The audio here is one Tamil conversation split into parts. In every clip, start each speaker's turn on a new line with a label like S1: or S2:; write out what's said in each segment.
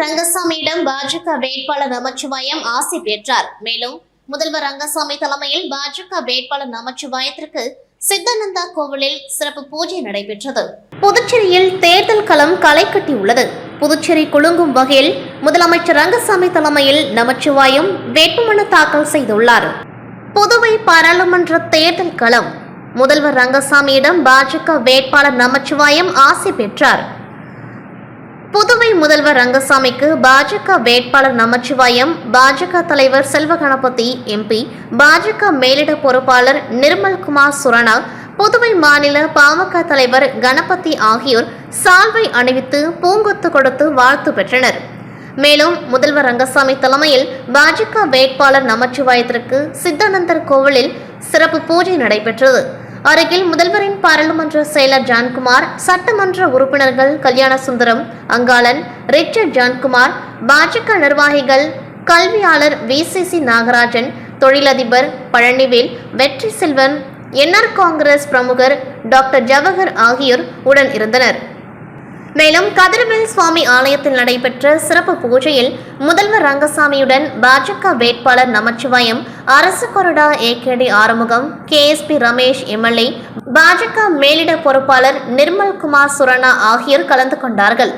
S1: ரங்கசாமியிடம் பாஜக வேட்பாளர் நமச்சிவாயம் ஆசை பெற்றார். மேலும் முதல்வர் ரங்கசாமி தலைமையில் பாஜக வேட்பாளர் நமச்சிவாயத்திற்கு சித்தானந்தா கோவிலில் சிறப்பு பூஜை நடைபெற்றது. புதுச்சேரியில் தேர்தல் களம் களை கட்டியுள்ளது. புதுச்சேரி குலுங்கும் வகையில் முதலமைச்சர் ரங்கசாமி தலைமையில் நமச்சிவாயம் வேட்புமனு தாக்கல் செய்துள்ளார். புதுவை பாராளுமன்ற தேர்தல் களம். முதல்வர் ரங்கசாமியிடம் பாஜக வேட்பாளர் நமச்சிவாயம் ஆசை பெற்றார். புதுவை முதல்வர் ரங்கசாமிக்கு பாஜக வேட்பாளர் நமச்சிவாயம் பாஜக தலைவர் செல்வ கணபதி எம்பி பாஜக மேலிட பொறுப்பாளர் நிர்மல்குமார் சுரணா புதுவை மாநில பாமக தலைவர் கணபதி ஆகியோர் சால்வை அணிவித்து பூங்கொத்து கொடுத்து வாழ்த்து பெற்றனர். மேலும் முதல்வர் ரங்கசாமி தலைமையில் பாஜக வேட்பாளர் நமச்சிவாயத்திற்கு சித்தானந்தர் கோவிலில் சிறப்பு பூஜை நடைபெற்றது. அருகில் முதல்வரின் பாராளுமன்ற செயலர் ஜான்குமார் சட்டமன்ற உறுப்பினர்கள் கல்யாண சுந்தரம் அங்காளன் ரிச்சர்ட் ஜான்குமார் பாஜக நிர்வாகிகள் கல்வியாளர் விசிசி நாகராஜன் தொழிலதிபர் பழனிவேல் வெற்றி செல்வன் என்ஆர் காங்கிரஸ் பிரமுகர் டாக்டர் ஜவஹர் ஆகியோர் உடன் இருந்தனர். மேலும் கதிரவேல் சுவாமி ஆலயத்தில் நடைபெற்ற சிறப்பு பூஜையில் முதல்வர் ரங்கசாமியுடன் பாஜக வேட்பாளர் நமச்சிவாயம் அரசு கொறடா AKD Arumugam KSP Ramesh MLA Bajaka மேலிட பொறுப்பாளர் நிர்மல் குமார் சுரணா ஆகியோர் கலந்து கொண்டார்கள்.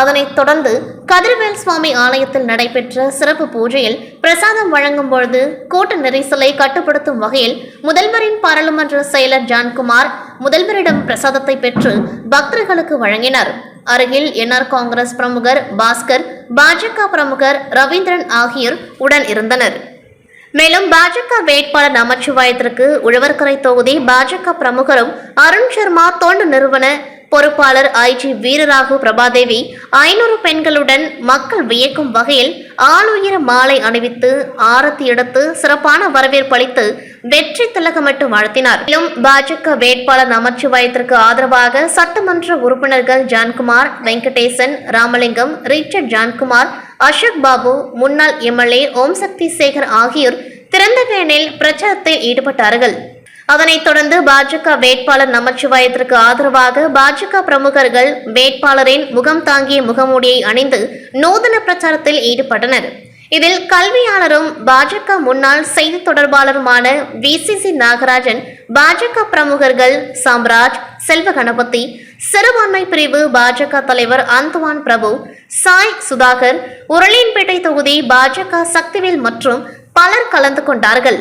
S1: அதனைத் தொடர்ந்து கதிரவேல் சுவாமி ஆலயத்தில் நடைபெற்ற சிறப்பு பூஜையில் பிரசாதம் வழங்கும் பொழுது கூட்ட நெரிசலை கட்டுப்படுத்தும் வகையில் முதல்வரின் பாராளுமன்ற செயலர் ஜான்குமார் முதல்வரிடம் பிரசாதத்தை பெற்று பக்தர்களுக்கு வழங்கினார். அருகில் என்ஆர் காங்கிரஸ் பிரமுகர் பாஸ்கர் பாஜக பிரமுகர் ரவீந்திரன் ஆகியோர் உடன் இருந்தனர். மேலும் பாஜக வேட்பாளர் நமச்சிவாயத்திற்கு உழவர்கரை தொகுதி பாஜக பிரமுகரும் அருண் சர்மா தொண்டு நிறுவன பொறுப்பாளர் ஐஜி வீரராகு பிரபாதேவி ஐநூறு பெண்களுடன் மக்கள் வியக்கும் வகையில் ஆளுயர மாலை அணிவித்து ஆரத்தி எடுத்து சிறப்பான வரவேற்பு அளித்து வெற்றி திலகமிட்டு வாழ்த்தினார். மேலும் பாஜக வேட்பாளர் நமச்சிவாயத்திற்கு ஆதரவாக சட்டமன்ற உறுப்பினர்கள் ஜான்குமார் வெங்கடேசன் ராமலிங்கம் ரிச்சர்ட் ஜான்குமார் அசோக் பாபு முன்னாள் எம்எல்ஏ ஓம் சக்தி சேகர் ஆகியோர் திறந்த வேனில் பிரச்சாரத்தில் ஈடுபட்டார்கள். அதனைத் தொடர்ந்து பாஜக வேட்பாளர் நமச்சிவாயத்திற்கு ஆதரவாக பாஜக பிரமுகர்கள் வேட்பாளரின் முகம் தாங்கிய முகமூடியை அணிந்து நூதன பிரச்சாரத்தில் ஈடுபட்டனர். இதில் கல்வியாளரும் பாஜக முன்னாள் செய்தி தொடர்பாளருமான விசிசி நாகராஜன் பாஜக பிரமுகர்கள் சாம்ராஜ் செல்வ கணபதி சிறுபான்மை பிரிவு பாஜக தலைவர் அந்துவான் பிரபு சாய் சுதாகர் உரளியன்பேட்டை தொகுதி பாஜக சக்திவேல் மற்றும் பலர் கலந்து கொண்டார்கள்.